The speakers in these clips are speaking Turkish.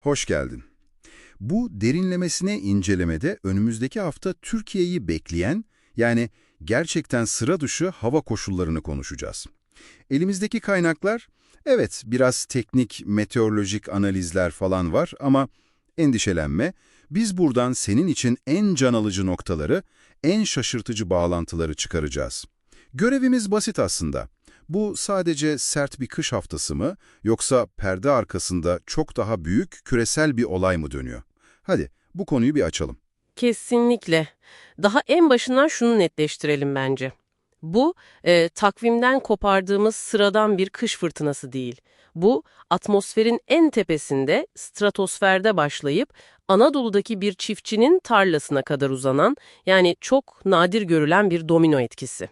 Hoş geldin. Bu derinlemesine incelemede önümüzdeki hafta Türkiye'yi bekleyen, yani gerçekten sıra dışı hava koşullarını konuşacağız. Elimizdeki kaynaklar, evet biraz teknik, meteorolojik analizler falan var ama endişelenme, biz buradan senin için en can alıcı noktaları, en şaşırtıcı bağlantıları çıkaracağız. Görevimiz basit aslında. Bu sadece sert bir kış haftası mı, yoksa perde arkasında çok daha büyük küresel bir olay mı dönüyor? Hadi bu konuyu bir açalım. Kesinlikle. Daha en başından şunu netleştirelim bence. Bu, e, takvimden kopardığımız sıradan bir kış fırtınası değil. Bu, atmosferin en tepesinde, stratosferde başlayıp Anadolu'daki bir çiftçinin tarlasına kadar uzanan, yani çok nadir görülen bir domino etkisi.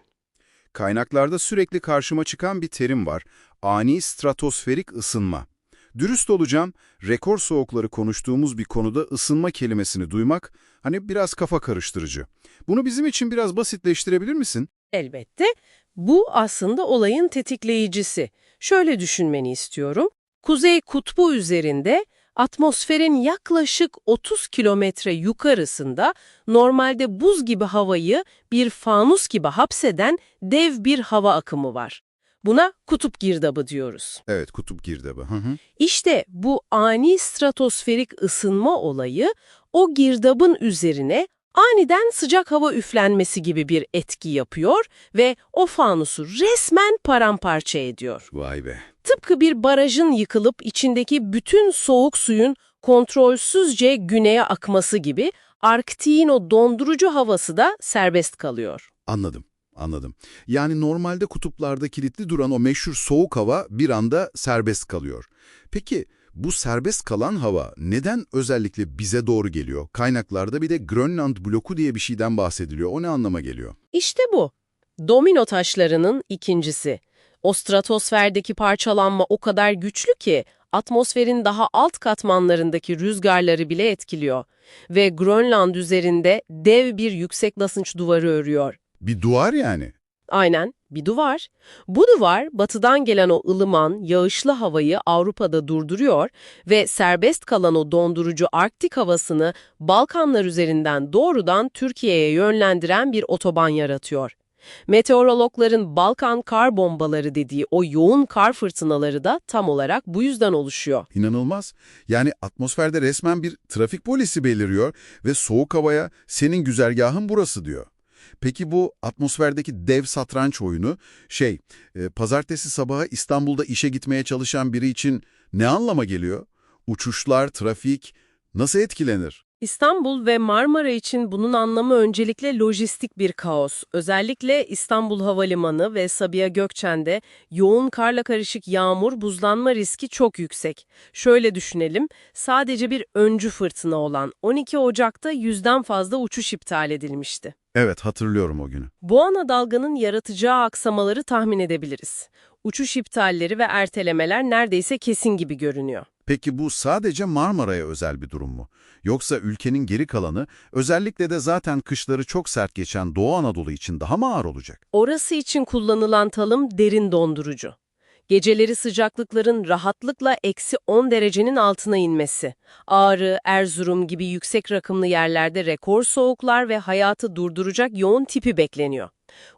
Kaynaklarda sürekli karşıma çıkan bir terim var. Ani stratosferik ısınma. Dürüst olacağım, rekor soğukları konuştuğumuz bir konuda ısınma kelimesini duymak hani biraz kafa karıştırıcı. Bunu bizim için biraz basitleştirebilir misin? Elbette. Bu aslında olayın tetikleyicisi. Şöyle düşünmeni istiyorum. Kuzey kutbu üzerinde atmosferin yaklaşık 30 kilometre yukarısında normalde buz gibi havayı bir fanus gibi hapseden dev bir hava akımı var. Buna kutup girdabı diyoruz. Evet, kutup girdabı. Hı hı. İşte bu ani stratosferik ısınma olayı o girdabın üzerine aniden sıcak hava üflenmesi gibi bir etki yapıyor ve o fanusu resmen paramparça ediyor. Vay be. Tıpkı bir barajın yıkılıp içindeki bütün soğuk suyun kontrolsüzce güneye akması gibi Arktik'in o dondurucu havası da serbest kalıyor. Anladım, anladım. Yani normalde kutuplarda kilitli duran o meşhur soğuk hava bir anda serbest kalıyor. Peki bu serbest kalan hava neden özellikle bize doğru geliyor? Kaynaklarda bir de Grönland bloku diye bir şeyden bahsediliyor. O ne anlama geliyor? İşte bu. Domino taşlarının ikincisi. O stratosferdeki parçalanma o kadar güçlü ki atmosferin daha alt katmanlarındaki rüzgarları bile etkiliyor ve Grönland üzerinde dev bir yüksek basınç duvarı örüyor. Bir duvar yani. Aynen, bir duvar. Bu duvar batıdan gelen o ılıman, yağışlı havayı Avrupa'da durduruyor ve serbest kalan o dondurucu Arktik havasını Balkanlar üzerinden doğrudan Türkiye'ye yönlendiren bir otoban yaratıyor. Meteorologların Balkan kar bombaları dediği o yoğun kar fırtınaları da tam olarak bu yüzden oluşuyor. İnanılmaz. Yani atmosferde resmen bir trafik polisi beliriyor ve soğuk havaya senin güzergahın burası diyor. Peki bu atmosferdeki dev satranç oyunu şey, e, pazartesi sabahı İstanbul'da işe gitmeye çalışan biri için ne anlama geliyor? Uçuşlar, trafik nasıl etkilenir? İstanbul ve Marmara için bunun anlamı öncelikle lojistik bir kaos. Özellikle İstanbul Havalimanı ve Sabiha Gökçen'de yoğun karla karışık yağmur, buzlanma riski çok yüksek. Şöyle düşünelim, sadece bir öncü fırtına olan 12 Ocak'ta yüzden fazla uçuş iptal edilmişti. Evet, hatırlıyorum o günü. Bu ana dalganın yaratacağı aksamaları tahmin edebiliriz. Uçuş iptalleri ve ertelemeler neredeyse kesin gibi görünüyor. Peki bu sadece Marmara'ya özel bir durum mu? Yoksa ülkenin geri kalanı, özellikle de zaten kışları çok sert geçen Doğu Anadolu için daha mı ağır olacak? Orası için kullanılan talım derin dondurucu. Geceleri sıcaklıkların rahatlıkla eksi 10 derecenin altına inmesi. Ağrı, Erzurum gibi yüksek rakımlı yerlerde rekor soğuklar ve hayatı durduracak yoğun tipi bekleniyor.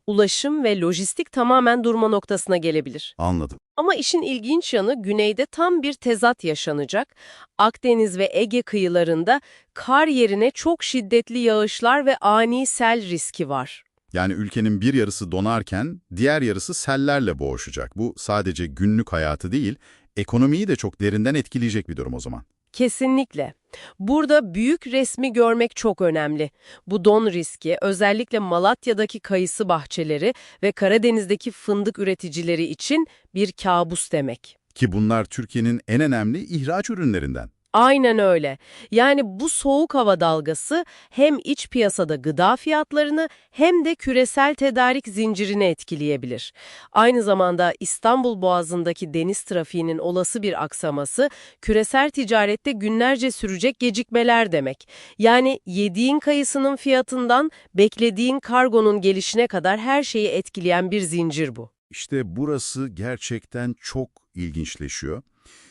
Ulaşım ve lojistik tamamen durma noktasına gelebilir. Anladım. Ama işin ilginç yanı güneyde tam bir tezat yaşanacak. Akdeniz ve Ege kıyılarında kar yerine çok şiddetli yağışlar ve ani sel riski var. Yani ülkenin bir yarısı donarken diğer yarısı sellerle boğuşacak. Bu sadece günlük hayatı değil, ekonomiyi de çok derinden etkileyecek bir durum o zaman. Kesinlikle. Burada büyük resmi görmek çok önemli. Bu don riski özellikle Malatya'daki kayısı bahçeleri ve Karadeniz'deki fındık üreticileri için bir kabus demek. Ki bunlar Türkiye'nin en önemli ihraç ürünlerinden. Aynen öyle. Yani bu soğuk hava dalgası hem iç piyasada gıda fiyatlarını hem de küresel tedarik zincirini etkileyebilir. Aynı zamanda İstanbul Boğazı'ndaki deniz trafiğinin olası bir aksaması küresel ticarette günlerce sürecek gecikmeler demek. Yani yediğin kayısının fiyatından beklediğin kargonun gelişine kadar her şeyi etkileyen bir zincir bu. İşte burası gerçekten çok ilginçleşiyor.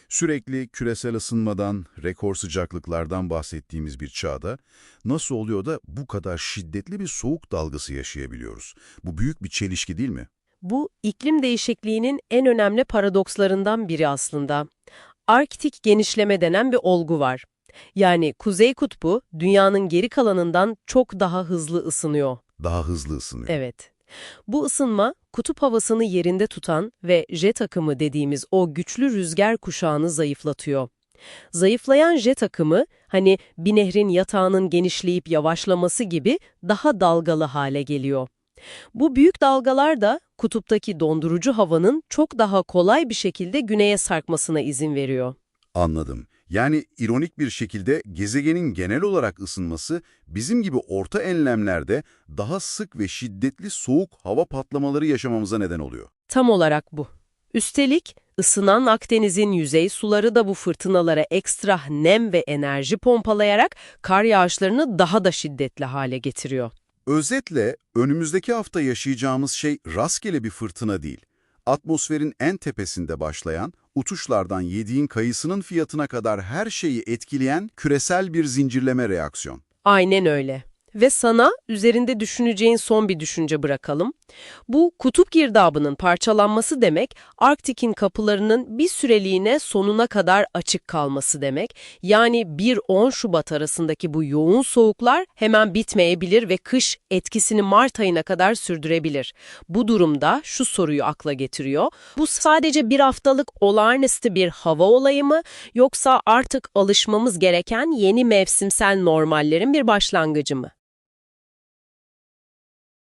Sürekli küresel ısınmadan, rekor sıcaklıklardan bahsettiğimiz bir çağda nasıl oluyor da bu kadar şiddetli bir soğuk dalgası yaşayabiliyoruz? Bu büyük bir çelişki değil mi? Bu iklim değişikliğinin en önemli paradokslarından biri aslında. Arktik genişleme denen bir olgu var. Yani Kuzey Kutbu dünyanın geri kalanından çok daha hızlı ısınıyor. Daha hızlı ısınıyor. Evet. Bu ısınma kutup havasını yerinde tutan ve jet akımı dediğimiz o güçlü rüzgar kuşağını zayıflatıyor. Zayıflayan jet akımı hani bir nehrin yatağının genişleyip yavaşlaması gibi daha dalgalı hale geliyor. Bu büyük dalgalar da kutuptaki dondurucu havanın çok daha kolay bir şekilde güneye sarkmasına izin veriyor. Anladım. Yani ironik bir şekilde gezegenin genel olarak ısınması bizim gibi orta enlemlerde daha sık ve şiddetli soğuk hava patlamaları yaşamamıza neden oluyor. Tam olarak bu. Üstelik ısınan Akdeniz'in yüzey suları da bu fırtınalara ekstra nem ve enerji pompalayarak kar yağışlarını daha da şiddetli hale getiriyor. Özetle önümüzdeki hafta yaşayacağımız şey rastgele bir fırtına değil. Atmosferin en tepesinde başlayan, uçuşlardan yediğin kayısının fiyatına kadar her şeyi etkileyen küresel bir zincirleme reaksiyon. Aynen öyle. Ve sana üzerinde düşüneceğin son bir düşünce bırakalım. Bu kutup girdabının parçalanması demek, Arktik'in kapılarının bir süreliğine sonuna kadar açık kalması demek. Yani 1-10 Şubat arasındaki bu yoğun soğuklar hemen bitmeyebilir ve kış etkisini Mart ayına kadar sürdürebilir. Bu durumda şu soruyu akla getiriyor. Bu sadece bir haftalık olağanüstü bir hava olayı mı yoksa artık alışmamız gereken yeni mevsimsel normallerin bir başlangıcı mı?